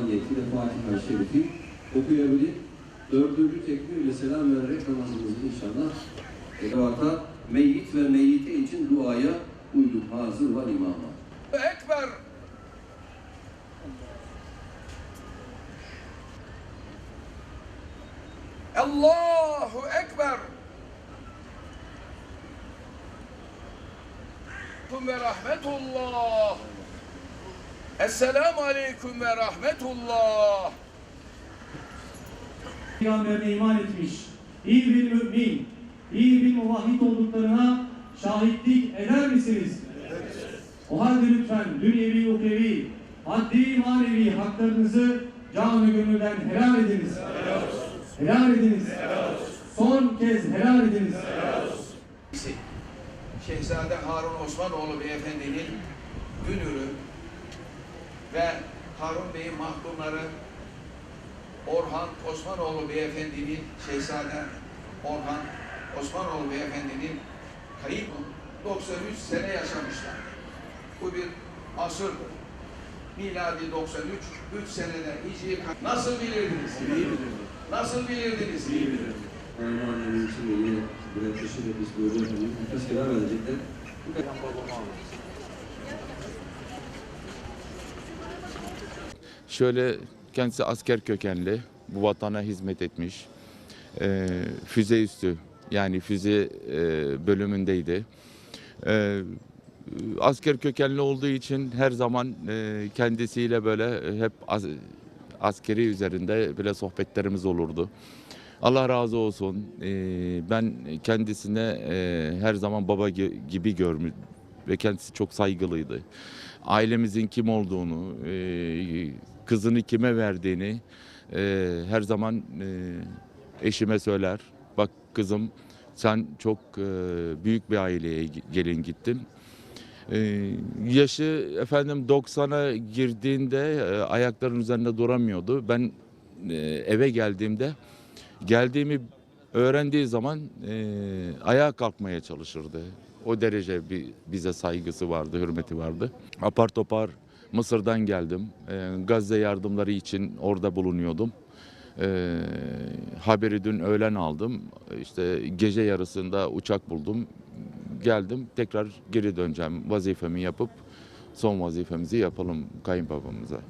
Niyeti ve Fatiha-i Şerif'i okuyabilip dördüncü tekbirle selam vererek namazımızı inşallah Devata meyyit ve meyyite için duaya uyduk hazır var imama. Ekber! Allahu Ekber! ve rahmetullah. Esselamu aleyküm ve rahmetullah. Peygamberine iman etmiş, iyi bir mümin, iyi bir muvahhid olduklarına şahitlik eder misiniz? O halde lütfen dünyevi, ukrevi, maddi, manevi haklarınızı canı gönülden helal ediniz. Helal ediniz. Son kez helal ediniz. Şehzade Harun Osmanoğlu Beyefendi'nin dünürü ve Harun Bey'in mahdumları Orhan Osmanoğlu Beyefendi'nin Şehzade Orhan Osmanoğlu Beyefendi'nin kayıp 93 sene yaşamışlar. Bu bir asırdır. Miladi 93, 3 senede hicri nasıl bilirdiniz? İyi bilirdim. Nasıl bilirdiniz? İyi bilirdim. Anneannemin için yine buraya teşrif etmiş buyurdu efendim. Birkaç kelam verecekler. Şöyle kendisi asker kökenli, bu vatana hizmet etmiş. Ee, füze üstü yani füze e, bölümündeydi. Ee, asker kökenli olduğu için her zaman e, kendisiyle böyle hep as- askeri üzerinde böyle sohbetlerimiz olurdu. Allah razı olsun. Ee, ben kendisine e, her zaman baba gi- gibi görmüş ve kendisi çok saygılıydı. Ailemizin kim olduğunu, e, kızını kime verdiğini e, her zaman e, eşime söyler. Bak kızım sen çok e, büyük bir aileye gelin gittin. Ee, yaşı efendim 90'a girdiğinde e, ayaklarının üzerinde duramıyordu. Ben e, eve geldiğimde geldiğimi öğrendiği zaman e, ayağa kalkmaya çalışırdı. O derece bir bize saygısı vardı, hürmeti vardı. Apar topar Mısır'dan geldim. E, Gazze yardımları için orada bulunuyordum. E, haberi dün öğlen aldım. İşte gece yarısında uçak buldum. Geldim tekrar geri döneceğim. Vazifemi yapıp son vazifemizi yapalım kayınbabamıza.